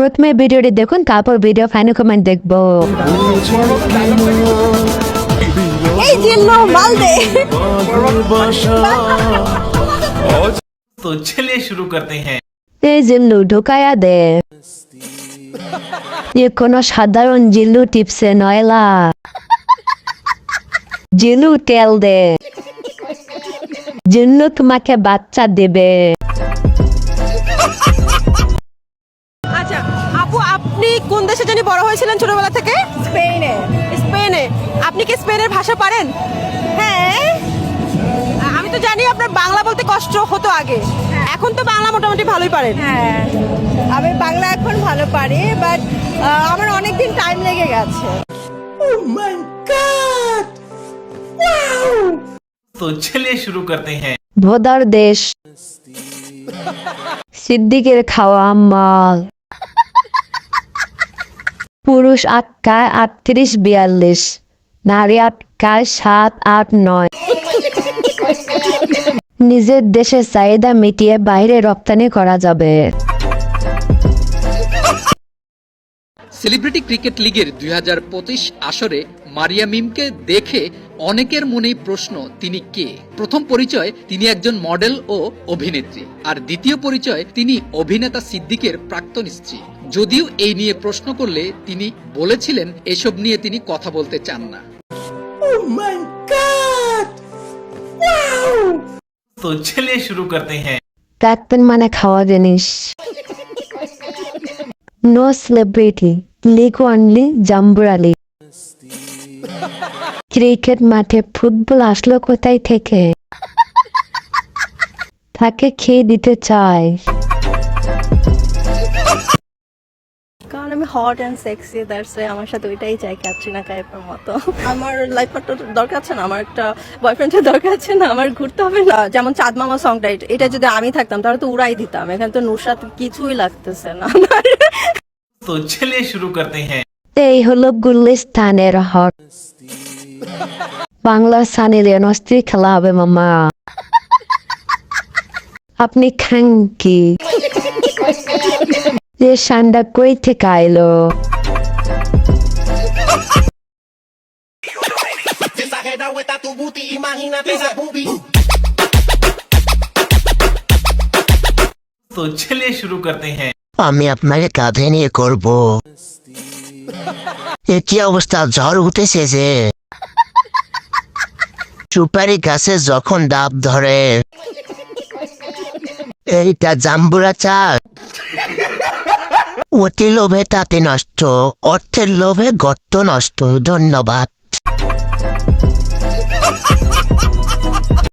প্রথমে ভিডিওটি দেখুন তারপর ভিডিও ফাইনাল কমেন্ট দেখব। এই দে তো চলে শুরু করতে হ্যাঁ কোন সাধারণ জিলু টিপসে নয়লা জিল্লু তেল দে। জিল্লু তোমাকে বাচ্চা দেবে। কোন দেশে জানি বড় হয়েছিলেন ছোটবেলা থেকে? স্পেনে স্পেনে আপনি কি স্পেনের ভাষা পারেন? হ্যাঁ। আমি তো জানি আপনার বাংলা বলতে কষ্ট হতো আগে। হ্যাঁ। এখন তো বাংলা মোটামুটি ভালোই পারেন। হ্যাঁ। আমি বাংলা এখন ভালো পারি বাট আমার অনেক দিন টাইম লেগে গেছে। তো চলে শুরু করতে হ্যাঁ। ভোদার দেশ। সিদ্দিকের খাওয়া মাল। পুরুষ আটকায় আটত্রিশ বিয়াল্লিশ, নারী আটকায় সাত আট নয়। নিজের দেশের চাহিদা মিটিয়ে বাইরে রপ্তানি করা যাবে। সেলিব্রিটি ক্রিকেট লিগের দুই আসরে মারিয়া মিমকে দেখে অনেকের মনেই প্রশ্ন তিনি কে? প্রথম পরিচয় তিনি একজন মডেল ও অভিনেত্রী। আর দ্বিতীয় পরিচয় তিনি অভিনেতা সিদ্দিকের প্রাক্তন স্ত্রী। যদিও এই নিয়ে প্রশ্ন করলে তিনি বলেছিলেন এসব নিয়ে তিনি কথা বলতে চান না। oh তো চলে শুরু করতে হ্যাঁ। প্রাক্তন মানে খাওয়া জিনিস। নো সেলিব্রিটি লিগ অনলি জাম্বুর আলী ক্রিকেট মাঠে ফুটবল আসলো কোথায় থেকে? তাকে খেয়ে দিতে চাই। কারণ আমি হট অ্যান্ড সেক্সি দ্যাটস আমার সাথে ওইটাই চাই, ক্যাটরিনা কাইফের মতো। আমার লাইফ পার্টনার দরকার আছে না, আমার একটা বয়ফ্রেন্ডের দরকার আছে না, আমার ঘুরতে হবে না। যেমন চাঁদ মামা সংটা এটা যদি আমি থাকতাম, তাহলে তো উড়াই দিতাম। এখানে তো নুরসাদ কিছুই লাগতেছে না আমার तो चलिए शुरू करते हैं এই হলো গুলিস্তানের হট বাংলা সানি লিওন অস্থির খেলা হবে মামা আপনি খান কি যে সান্ডা কই থেকে আইলো तो चलिए शुरू करते हैं আমি আপনাকে কাঁধে নিয়ে করব। এ কি অবস্থা? ঝড় উঠেছে যে। সুপারি গাছে যখন ডাব ধরে, এইটা জাম্বুরা চাল। অতি লোভে তাতে নষ্ট, অর্থের লোভে গর্ত নষ্ট। ধন্যবাদ।